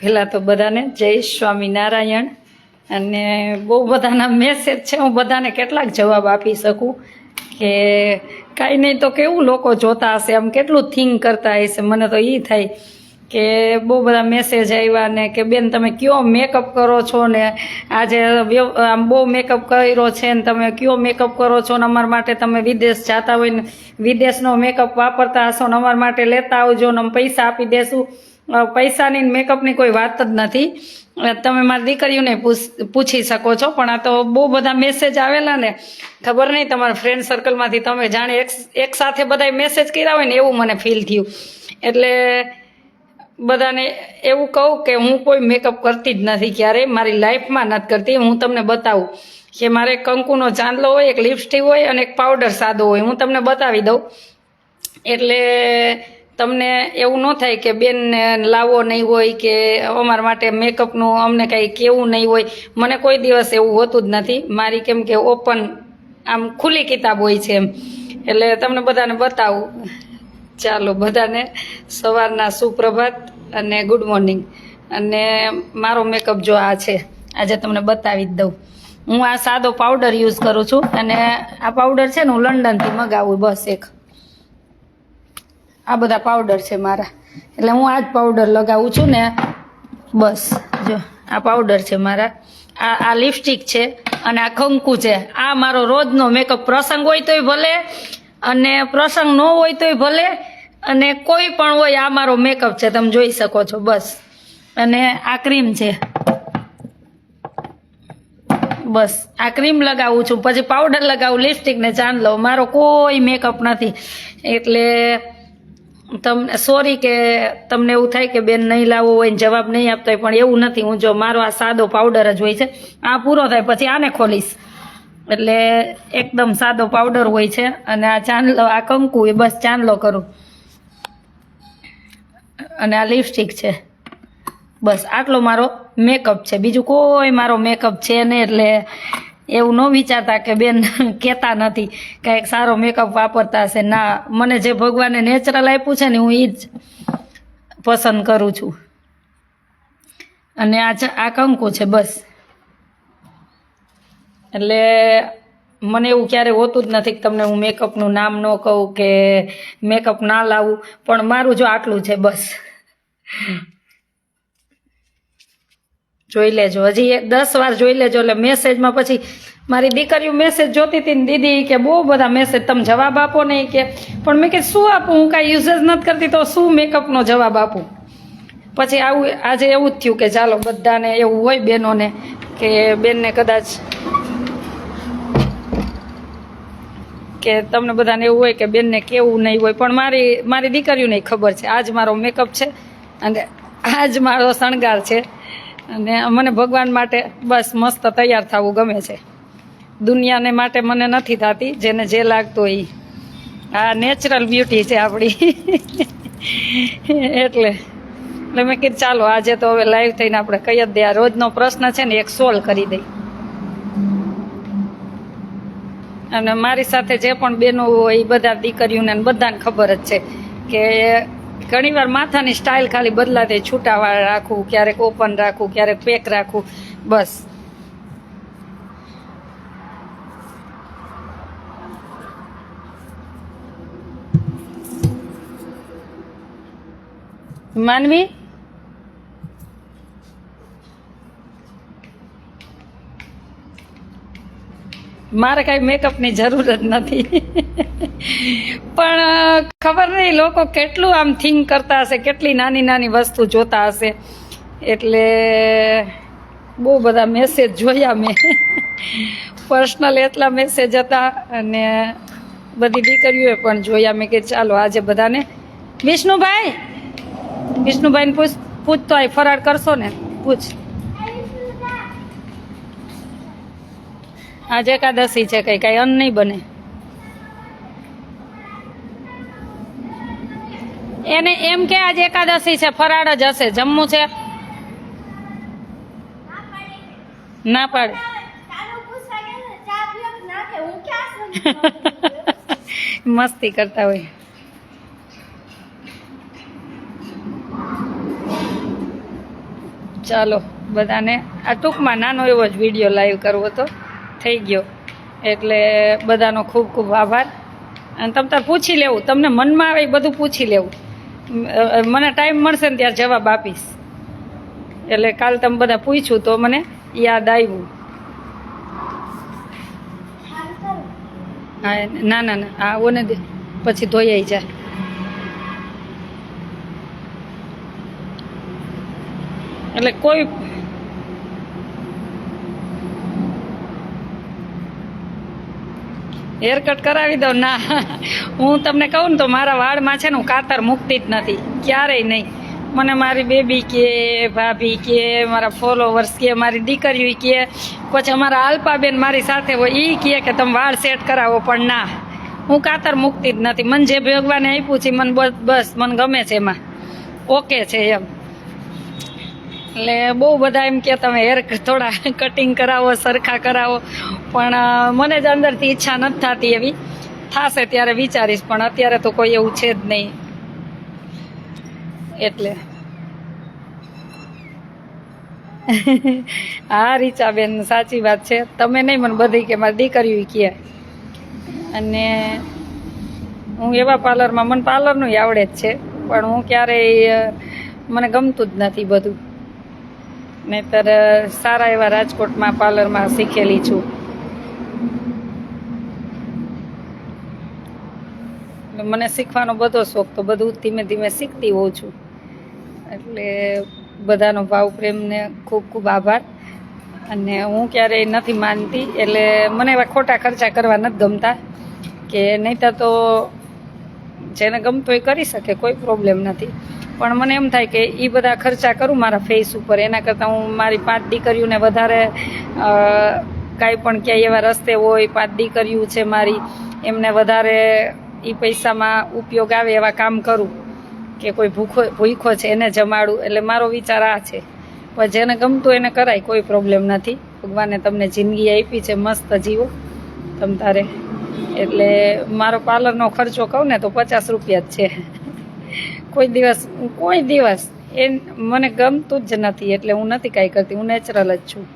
પહેલાં તો બધાને જય સ્વામિનારાયણ. અને બહુ બધાના મેસેજ છે, હું બધાને કેટલાક જવાબ આપી શકું કે કાંઈ નહીં તો કેવું લોકો જોતા હશે, આમ કેટલું થિંક કરતા હશે. મને તો એ થાય કે બહુ બધા મેસેજ આવ્યા ને કે બેન તમે કયો મેકઅપ કરો છો ને? આજે આમ બહુ મેકઅપ કર્યો છે ને તમે કયો મેકઅપ કરો છો ને? અમારા માટે તમે વિદેશ જતા હોય ને, વિદેશનો મેકઅપ વાપરતા હશો ને અમારા માટે લેતા આવજો ને અમે પૈસા આપી દેશું. પૈસાની મેકઅપની કોઈ વાત જ નથી. તમે મારી દીકરીઓને પૂછ- શકો છો, પણ આ તો બહુ બધા મેસેજ આવેલા ને. ખબર નહીં તમારા ફ્રેન્ડ સર્કલમાંથી તમે જાણે એક એક સાથે બધા મેસેજ કર્યા હોય ને એવું મને ફીલ થયું. એટલે બધાને એવું કહું કે હું કોઈ મેકઅપ કરતી જ નથી ક્યારેય, મારી લાઈફમાં નથી કરતી. હું તમને બતાવું કે મારે કંકુનો ચાંદલો હોય, એક લિપસ્ટિક હોય અને એક પાવડર સાદો હોય. હું તમને બતાવી દઉં. એટલે તમને એવું ન થાય કે બેનને લાવો નહીં હોય કે અમારા માટે મેકઅપનું અમને કાંઈ કેવું નહીં હોય. મને કોઈ દિવસ એવું હોતું જ નથી. મારી કેમ કે ઓપન આમ ખુલ્લી કિતાબ હોય છે એમ. એટલે તમને બધાને બતાવું. ચાલો બધાને સવારના સુપ્રભાત અને ગુડ મોર્નિંગ અને મારો મેકઅપ જો આ છે, આજે તમને બતાવી જ દઉં. હું આ સાદો પાવડર યુઝ કરું છું. અને આ પાવડર છે ને હું લંડનથી મગાવું બસ એક. આ બધા પાવડર છે મારા. એટલે હું આ જ પાવડર લગાવું છું ને, બસ. જો, આ પાવડર છે મારા. આ આ લિપસ્ટિક છે અને આ કંકુ છે. આ મારો રોજનો મેકઅપ પ્રસંગ હોય તોય ભલે અને પ્રસંગ ન હોય તોય ભલે અને કોઈ પણ હોય આ મારો મેકઅપ છે, તમે જોઈ શકો છો, બસ. અને આ ક્રીમ છે. બસ, આ ક્રીમ લગાવું છું. પછી પાવડર લગાવું લિપસ્ટિક ને ચાંદલો મારો કોઈ મેકઅપ નથી. એટલે તમને સોરી કે તમને એવું થાય કે બેન નહીં લાવવો હોય ને જવાબ નહીં આપતો હોય, પણ એવું નથી. હું જો મારો આ સાદો પાવડર જ હોય છે. આ પૂરો થાય, પછી આને ખોલીશ. એટલે એકદમ સાદો પાવડર હોય છે અને આ ચાંદલો, આ કંકુ, એ બસ ચાંદલો કરું. અને આ લિપસ્ટિક છે. બસ, આટલો મારો મેકઅપ છે. બીજું કોઈ મારો મેકઅપ છે નહીં, એટલે એવું ન વિચારતા કે બેન કહેતા નથી. કાંઈક સારો મેકઅપ વાપરતા હશે. ના, મને જે ભગવાને નેચરલ આપ્યું છે ને, હું એ જ પસંદ કરું છું. અને આ આ કંકુ છે, બસ. એટલે મને એવું ક્યારે હોતું જ નથી કે તમને હું મેકઅપનું નામ ન કહું કે મેકઅપ ના લાવું. પણ મારું જો આટલું છે, બસ. જોઈ લેજો. હજી એક દસ વાર જોઈ લેજો. એટલે મેસેજમાં પછી મારી દીકરીઓ મેસેજ જોતી હતી ને દીદી કે બહુ બધા મેસેજ તમે જવાબ આપો નહીં કે. પણ મેં કીધું, શું આપું? હું કાંઈ યુઝ જ નથી કરતી તો શું મેકઅપનો જવાબ આપું? પછી આવું, આજે એવું જ થયું કે ચાલો બધાને એવું હોય બહેનોને કે બેનને કદાચ કે તમને બધાને એવું હોય કે બેનને કેવું નહીં હોય. પણ મારી મારી દીકરીઓને ખબર છે. આજ મારો મેકઅપ છે અને આજ મારો શણગાર છે. અને મને ભગવાન માટે બસ મસ્ત તૈયાર થવું ગમે છે. દુનિયાને માટે મને નથી થતી, જેને જે લાગતું ઈ. આ નેચરલ બ્યુટી છે આપણી એટલે એટલે મેં કીધું, ચાલો, આજે તો હવે લાઈવ થઈને આપણે કહી જ દઈએ રોજનો પ્રશ્ન છે ને, એક સોલ્વ કરી દઈ. અને મારી સાથે જે પણ બહેનો હોય એ બધા દીકરીઓને બધાને ખબર જ છે કે ઘણીવાર માથાની સ્ટાઇલ ખાલી બદલાતી છૂટાવાળ રાખવું ક્યારેક ઓપન રાખવું ક્યારેક પેક રાખવું બસ. માનવી? મારે કાંઈ મેકઅપની જરૂર જ નથી. પણ ખબર નહીં લોકો કેટલું આમ થિંક કરતા હશે, કેટલી નાની નાની વસ્તુ જોતા હશે. એટલે બહુ બધા મેસેજ જોયા મેં. પર્સનલ એટલા મેસેજ હતા અને બધી દીકરીઓએ પણ જોયા. મેં કે ચાલો, આજે બધાને વિષ્ણુભાઈ, વિષ્ણુભાઈને પૂછ, પૂછતો આય ફરાર કરશો ને? પૂછ. આજે એકાદશી છે, કઈ કઈ અન્ન નહીં બને. એને એમ કે આજે એકાદશી છે, ફરાળ જ હશે. જમવું છે? ના પાડે. મસ્તી કરતા હોય. ચાલો, બધાને આ ટૂંકમાં નાનો એવો જ વીડિયો લાઈવ કરવો તો થઈ ગયો. એટલે બધાનો ખૂબ ખૂબ આભાર. અને તમ તાર પૂછી લેવું. તમને મનમાં આવે એ બધું પૂછી લેવું. મને ટાઈમ મળશે ને ત્યારે જવાબ આપીશ. એટલે કાલ તમે બધા પૂછ્યું તો મને યાદ આવ્યું. હા, ના ના ના. હા ઓને પછી ધોઈ જાય એટલે કોઈ હેર કટ કરાવી દો ના. હું તમને કહું ને તો મારા વાળમાં છે ને હું કાતર મૂકતી જ નથી. ક્યારેય નહીં. મને મારી બેબી કે, ભાભી કે, મારા ફોલોવર્સ કે, મારી દીકરીઓ કે, પછી અમારા આલ્પાબેન મારી સાથે હોય એ કહે કે તમે વાળ સેટ કરાવો, પણ ના. હું કાતર મૂકતી જ નથી. મને જે ભગવાને આપ્યું છે મને બસ બસ, મને ગમે છે એમાં. ઓકે છે એમ. એટલે બહુ બધા એમ કે તમે હેર થોડા કટિંગ કરાવો, સરખા કરાવો. પણ મને જ અંદરથી ઈચ્છા નથી થતી એવી. થશે ત્યારે વિચારીશ, પણ અત્યારે તો કોઈ એવું છે જ નહીં. એટલે. હા, રીચાબેન, સાચી વાત છે. તમે નહીં, મને બધી કે મારી દીકરીઓ કહે. અને હું એવા પાર્લરમાં, મને પાર્લરનું આવડે જ છે. પણ હું ક્યારેય મને ગમતું જ નથી બધું. નહીતર સારા એવા રાજકોટમાં, પાર્લરમાં શીખેલી છું. મને શીખવાનો બધો શોખ તો બધું ધીમે ધીમે શીખતી હોઉં છું. એટલે બધાનો ભાવ પ્રેમને ખૂબ ખૂબ આભાર. અને હું ક્યારેય નથી માનતી, એટલે મને એવા ખોટા ખર્ચા કરવા નથી ગમતા કે નહીંતર તો જેને ગમતો એ કરી શકે, કોઈ પ્રોબ્લેમ નથી. પણ મને એમ થાય કે એ બધા ખર્ચા કરું મારા ફેસ ઉપર. એના કરતાં હું મારી પાંચ દીકરીઓને વધારે કાંઈ પણ ક્યાંય એવા રસ્તે હોય, પાંચ દીકરીઓ છે મારી, એમને વધારે એ પૈસામાં ઉપયોગ આવે એવા કામ કરું કે કોઈ ભૂખો ભૂખો છે એને જમાડું. એટલે મારો વિચાર આ છે. પણ જેને ગમતું એને કરાય, કોઈ પ્રોબ્લેમ નથી. ભગવાને તમને જિંદગી આપી છે, મસ્ત જીવો. તમ તારે. એટલે મારો પાર્લરનો ખર્ચો કહું ને તો પચાસ રૂપિયા જ છે. કોઈ દિવસ કોઈ દિવસ એ મને ગમતું જ નથી, એટલે હું નથી કાંઈ કરતી, હું નેચરલ જ છું.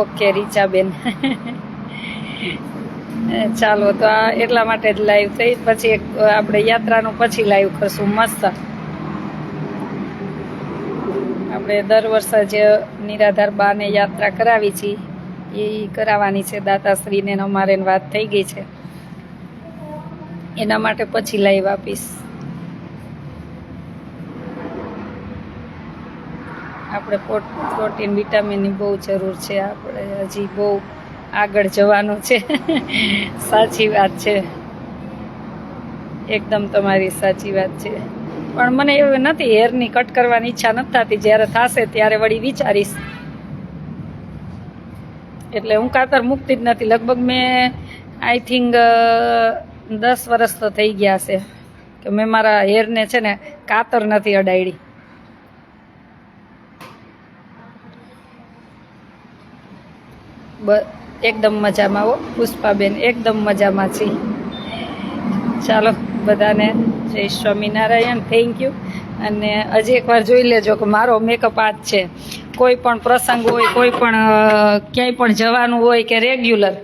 ઓકે, રીચાબેન. ચાલો, તો આ એટલા માટે જ લાઈવ થઈ, પછી આપણે યાત્રાનું પછી લાઈવ કરશું, મસ્ત. આપણે દર વર્ષે જે નિરાધાર બાને યાત્રા કરાવી છીએ એ કરાવવાની છે. દાતાશ્રીને અમારે વાત થઈ ગઈ છે. એના માટે પછી લાઈવ આપીશ. આપણે પ્રોટીન વિટામિનની બહુ જરૂર છે. આપણે હજી બહુ આગળ જવાનું છે. સાચી વાત છે. એકદમ તમારી સાચી વાત છે. પણ મને એવું નથી, હેરની કટ કરવાની ઈચ્છા નથી થતી. જ્યારે થશે ત્યારે વળી વિચારીશ. એટલે હું કાતર મૂકતી જ નથી. લગભગ મેં આઈ થિંક દસ વર્ષ તો થઈ ગયા છે કે મેં મારા હેરને છે ને કાતર નથી અડાડી બ, એકદમ મજામાં હો પુષ્પાબેન, એકદમ મજામાં છે. ચાલો. બધાને જય સ્વામિનારાયણ થેન્ક યુ અને હજી એકવાર જોઈ લેજો કે મારો મેકઅપ આ જ છે. કોઈ પણ પ્રસંગ હોય, કોઈ પણ ક્યાંય પણ જવાનું હોય કે રેગ્યુલર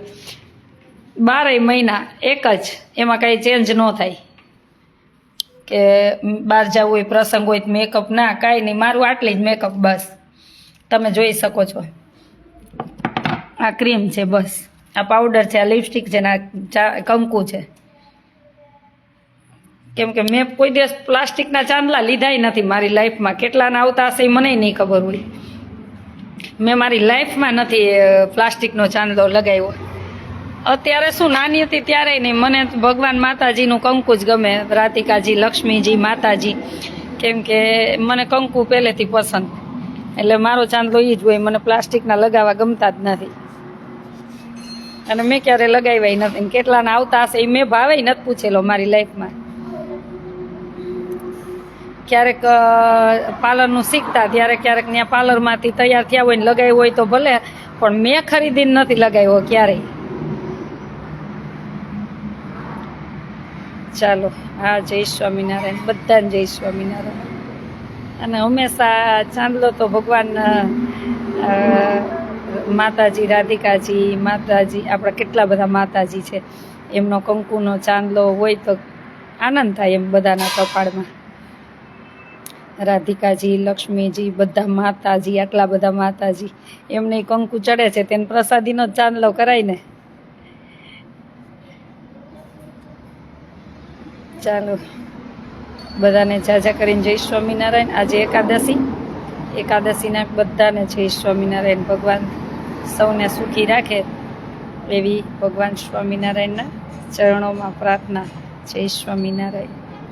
બારેય મહિના એક જ, એમાં કાંઈ ચેન્જ ન થાય. કે બહાર જવું હોય, પ્રસંગ હોય મેકઅપ ના, કાંઈ નહીં. મારું આટલી જ મેકઅપ બસ. તમે જોઈ શકો છો. આ ક્રીમ છે બસ. આ પાવડર છે, આ લિપસ્ટિક છે ને આ કંકુ છે. કેમ કે મેં કોઈ દિવસ પ્લાસ્ટિકના ચાંદલા લીધાય નથી મારી લાઈફમાં. કેટલાના આવતા હશે એ મને નહીં ખબર હોય. મેં મારી લાઈફમાં નથી પ્લાસ્ટિકનો ચાંદલો લગાવ્યો. અત્યારે શું નાની હતી ત્યારે નહીં. મને ભગવાન માતાજીનું કંકુ જ ગમે રાતિકાજી લક્ષ્મીજી, માતાજી. કેમ કે મને કંકુ પહેલેથી પસંદ. એટલે મારો ચાંદલો એ જ હોય, મને પ્લાસ્ટિકના લગાવવા ગમતા જ નથી. અને મેં ક્યારે લગાવ્યા નથી. કેટલાના આવતા હશે એ મેં ભાવે નથી પૂછેલો મારી લાઈફમાં. ક્યારેક પાર્લરનું શીખતા ત્યારે ક્યારેક ત્યાં પાર્લરમાંથી તૈયાર થયા હોય ને લગાવ્યું હોય તો ભલે, પણ મેં ખરીદીને નથી લગાવ્યો ક્યારેય. ચાલો હા જય સ્વામિનારાયણ, બધાને જય સ્વામિનારાયણ. અને હંમેશા ચાંદલો તો ભગવાન માતાજી, રાધિકાજી, માતાજી, આપણા કેટલા બધા માતાજી છે. એમનો કંકુનો ચાંદલો હોય તો આનંદ થાય એમ બધાના કપાળમાં. રાધિકાજી, લક્ષ્મીજી, બધા માતાજી, આટલા બધા માતાજી. એમને કંકુ ચડે છે, તેને પ્રસાદીનો ચાંદલો કરાય ને. ચાલો, બધાને જાજા કરીને જય સ્વામિનારાયણ. આજે એકાદશી. એકાદશીના બધાને જય સ્વામિનારાયણ ભગવાન સૌને સુખી રાખે એવી ભગવાન સ્વામિનારાયણના ચરણોમાં પ્રાર્થના. જય સ્વામિનારાયણ.